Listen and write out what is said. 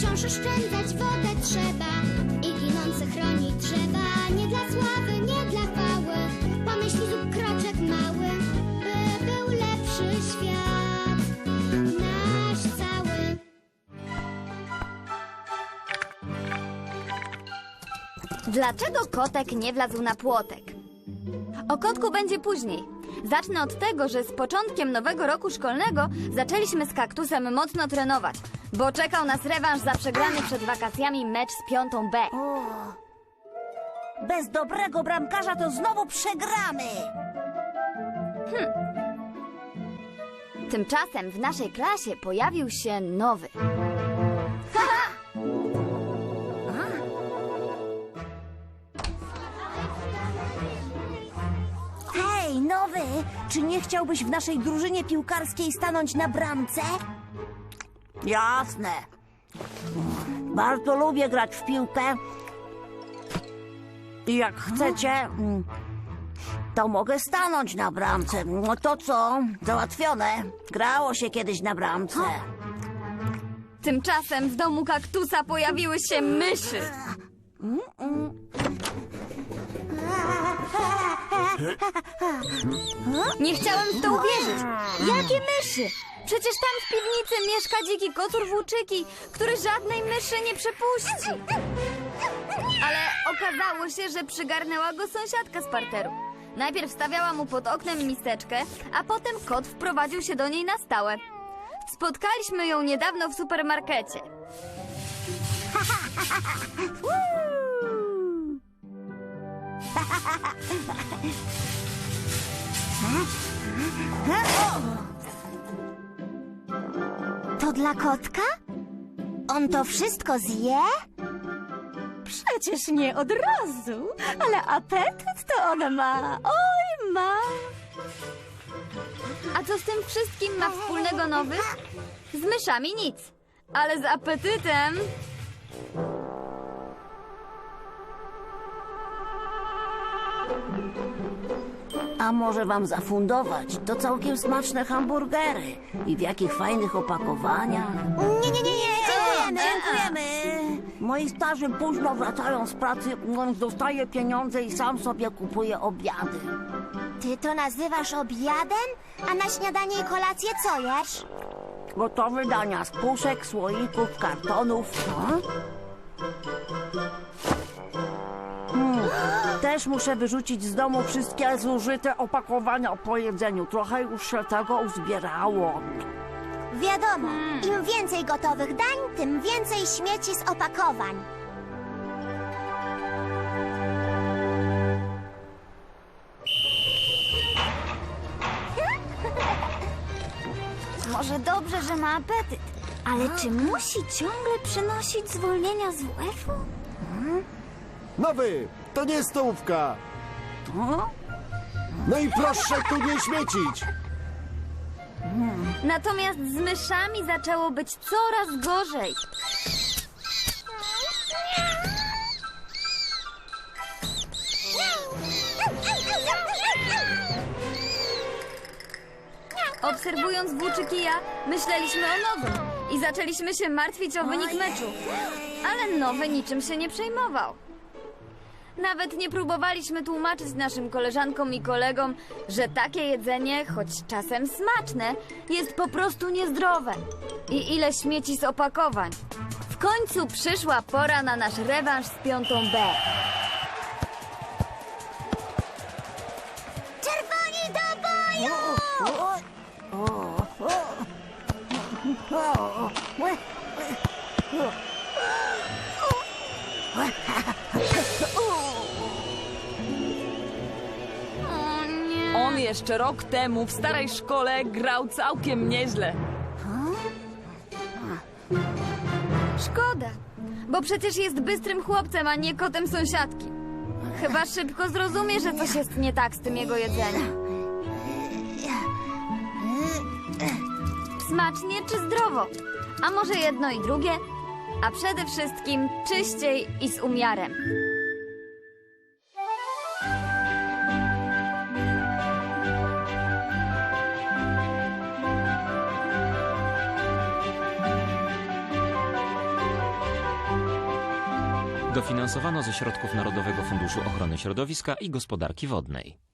Wciąż oszczędzać wodę trzeba i ginące chronić drzewa. Nie dla sławy, nie dla chwały, pomyśl zrób kroczek mały, by był lepszy świat, nasz cały. Dlaczego kotek nie wlazł na płotek? O kotku będzie później. Zacznę od tego, że z początkiem nowego roku szkolnego zaczęliśmy z kaktusem mocno trenować, bo czekał nas rewanż za przegrany przed wakacjami mecz z piątą B. O, bez dobrego bramkarza to znowu przegramy. Tymczasem w naszej klasie pojawił się nowy. Czy nie chciałbyś w naszej drużynie piłkarskiej stanąć na bramce? Jasne. Bardzo lubię grać w piłkę. I jak chcecie, mm, to mogę stanąć na bramce. No to co? Załatwione. Grało się kiedyś na bramce. Tymczasem w domu kaktusa pojawiły się myszy. Nie chciałem w to uwierzyć. Jakie myszy? Przecież tam w piwnicy mieszka dziki kocur włóczyki, który żadnej myszy nie przepuści. Ale okazało się, że przygarnęła go sąsiadka z parteru. Najpierw stawiała mu pod oknem miseczkę, a potem kot wprowadził się do niej na stałe. Spotkaliśmy ją niedawno w supermarkecie. To dla kotka? On to wszystko zje? Przecież nie od razu, ale apetyt to ona ma. Oj, ma. A co z tym wszystkim ma wspólnego nowy? Z myszami nic, ale z apetytem. A może wam zafundować? To całkiem smaczne hamburgery. I w jakich fajnych opakowaniach. Nie, nie, nie, nie, dziękujemy. Dziękujemy. Moi starzy późno wracają z pracy, on dostaje pieniądze i sam sobie kupuje obiady. Ty to nazywasz obiadem? A na śniadanie i kolację co jesz? Gotowe dania z puszek, słoików, kartonów. Hmm? Też muszę wyrzucić z domu wszystkie zużyte opakowania po jedzeniu. Trochę już się tego uzbierało. Wiadomo, im więcej gotowych dań, tym więcej śmieci z opakowań. Może dobrze, że ma apetyt, ale czy musi ciągle przynosić zwolnienia z WF-u? Nowy, to nie stołówka. No i proszę tu nie śmiecić. Natomiast z myszami zaczęło być coraz gorzej. Obserwując włóczykija, myśleliśmy o nowym i zaczęliśmy się martwić o wynik meczu. Ale nowy niczym się nie przejmował. Nawet nie próbowaliśmy tłumaczyć naszym koleżankom i kolegom, że takie jedzenie, choć czasem smaczne, jest po prostu niezdrowe. I ile śmieci z opakowań. W końcu przyszła pora na nasz rewanż z piątą B. Czerwoni do boju! jeszcze rok temu w starej szkole grał całkiem nieźle. Szkoda, bo przecież jest bystrym chłopcem, a nie kotem sąsiadki. Chyba szybko zrozumie, że coś jest nie tak z tym jego jedzeniem. Smacznie czy zdrowo? A może jedno i drugie? A przede wszystkim czyściej i z umiarem. Dofinansowano ze środków Narodowego Funduszu Ochrony Środowiska i Gospodarki Wodnej.